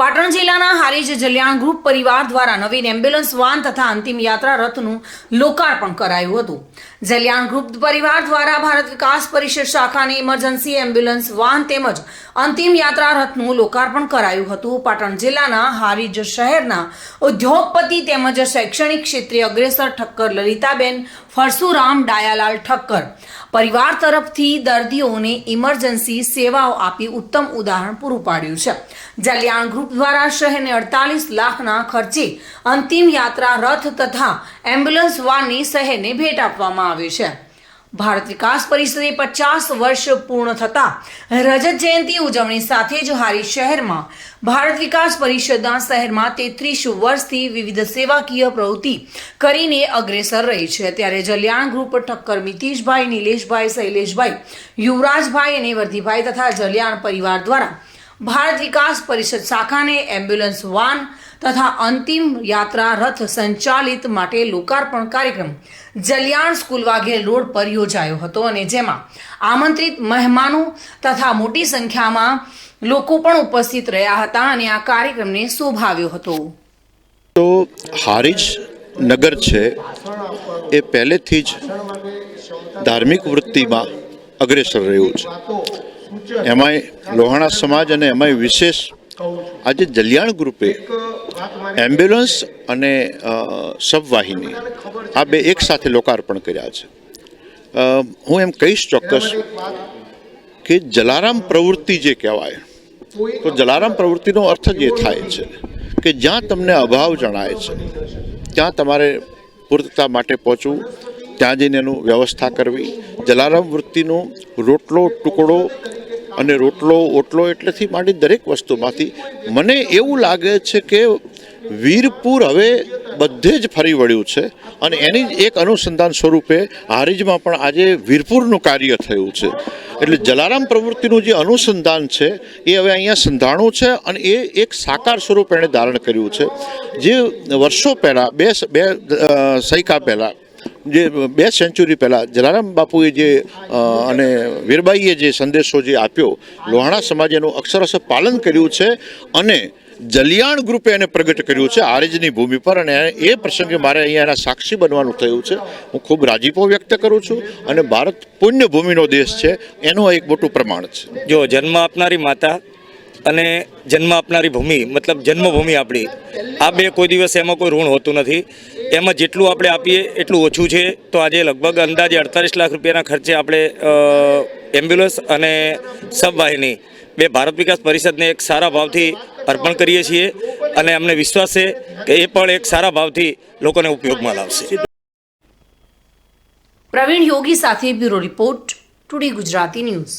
પાટણ જિલ્લાના હારીજ જલ્યાણ ગ્રુપ પરિવાર દ્વારા નવીન એમ્બ્યુલન્સ વાન તથા અંતિમ યાત્રા રથનું લોકાર્પણ કરાયું હતું. જલ્યાણ ગ્રુપ પરિવાર દ્વારા ભારત વિકાસ પરિષદ શાખાની ઇમરજન્સી એમ્બ્યુલન્સ વાહન તેમજ અંતિમ યાત્રા રથનું લોકાર્પણ કરાયું હતું. પાટણ જિલ્લાના હારીજ શહેરના ઉદ્યોગપતિ તેમજ શૈક્ષણિક ક્ષેત્રે અગ્રેસર ઠક્કર લલિતાબેન ફરસુરામ ડાયાલાલ ઠક્કર પરિવાર તરફથી દર્દીઓને ઇમરજન્સી સેવાઓ આપી ઉત્તમ ઉદાહરણ પૂરું પાડ્યું છે. જલ્યાણ ગ્રુપ દ્વારા શહેરને અડતાલીસ લાખના ખર્ચે અંતિમ યાત્રા રથ તથા એમ્બ્યુલન્સ વાનની શહેરને ભેટ આપવામાં આવી છે. ભારત વિકાસ પરિષદે પચાસ વર્ષ પૂર્ણ થતા રજત જયંતિ ઉજવણી સાથે જ હારી શહેરમાં ભારત વિકાસ પરિષદના શહેરમાં તેત્રીસ વર્ષથી વિવિધ સેવાકીય પ્રવૃત્તિ કરીને અગ્રેસર રહી છે. ત્યારે જલ્યાણ ગ્રુપ ઠક્કર મિતિશભાઈ, નિલેશભાઈ શૈલેષભાઈ યુવરાજભાઈ અને વર્ધીભાઈ તથા જલ્યાણ પરિવાર દ્વારા ભારત વિકાસ પરિષદ શાખાને એમ્બ્યુલન્સ વાન તથા અંતિમ યાત્રા રથ સંચાલિત માટે લોકાર્પણ કાર્યક્રમ જલિયાણ સ્કૂલ વાઘે રોડ પર યોજાયો હતો અને જેમાં આમંત્રિત મહેમાનો તથા મોટી સંખ્યામાં લોકો પણ ઉપસ્થિત રહ્યા હતા અને આ કાર્યક્રમને શોભાવ્યો હતો. તો હારીજ નગર છે, એ પહેલેથી જ ધાર્મિક વૃત્તિમાં અગ્રેસર રહ્યું છે. એમાંય લોહાણા સમાજ અને એમાંય વિશેષ આજે જલિયાણ ગ્રુપે એમ્બ્યુલન્સ અને સબવાહિની આ બે એક સાથે લોકાર્પણ કર્યા છે. હું એમ કહીશ ચોક્કસ કે જલારામ પ્રવૃત્તિ જે કહેવાય તો જલારામ પ્રવૃત્તિનો અર્થ જ એ થાય છે કે જ્યાં તમને અભાવ જણાય છે ત્યાં તમારે પૂર્તતા માટે પહોંચવું ત્યાં જઈને એનું વ્યવસ્થા કરવી જલારામ વૃત્તિનો રોટલો ટુકડો અને રોટલો, ઓટલો એટલેથી માંડી દરેક વસ્તુમાંથી. મને એવું લાગે છે કે વીરપુર હવે બધે જ ફરી વળ્યું છે અને એની જ એક અનુસંધાન સ્વરૂપે હારીજમાં પણ આજે વીરપુરનું કાર્ય થયું છે. એટલે જલારામ પ્રવૃત્તિનું જે અનુસંધાન છે, એ હવે અહીંયા સંધાણું છે અને એ એક સાકાર સ્વરૂપ એણે ધારણ કર્યું છે. જે વર્ષો પહેલાં, બે બે સૈકા પહેલાં જે બે સેન્ચુરી પહેલાં જલારામ બાપુએ જે અને વીરબાઈએ જે સંદેશો જે આપ્યો, લોહાણા સમાજે એનું અક્ષરશ પાલન કર્યું છે અને જલિયાણ ગ્રુપે એને પ્રગટ કર્યું છે આરજની ભૂમિ પર અને એ પ્રસંગે મારે અહીંયા એના સાક્ષી બનવાનું થયું છે. હું ખૂબ રાજીપો વ્યક્ત કરું છું અને ભારત પુણ્ય ભૂમિનો દેશ છે, એનું એક મોટું પ્રમાણ છે. જો જન્મ આપનારી માતા અને જન્મ આપનારી ભૂમિ, મતલબ જન્મભૂમિ આપણી, આ બે કોઈ દિવસ એમાં કોઈ ઋણ હોતું નથી. એમાં જેટલું આપણે આપીએ એટલું ઓછું છે. તો આજે લગભગ અંદાજે અડતાલીસ લાખ રૂપિયાના ખર્ચે આપણે એમ્બ્યુલન્સ અને સબવાહિની બે ભારત વિકાસ પરિષદને એક સારા ભાવથી અર્પણ કરીએ છીએ અને અમને વિશ્વાસ છે કે એ પણ એક સારા ભાવથી લોકોને ઉપયોગમાં લાવશે. પ્રવીણ યોગી સાથે bureau report, today Gujarati news.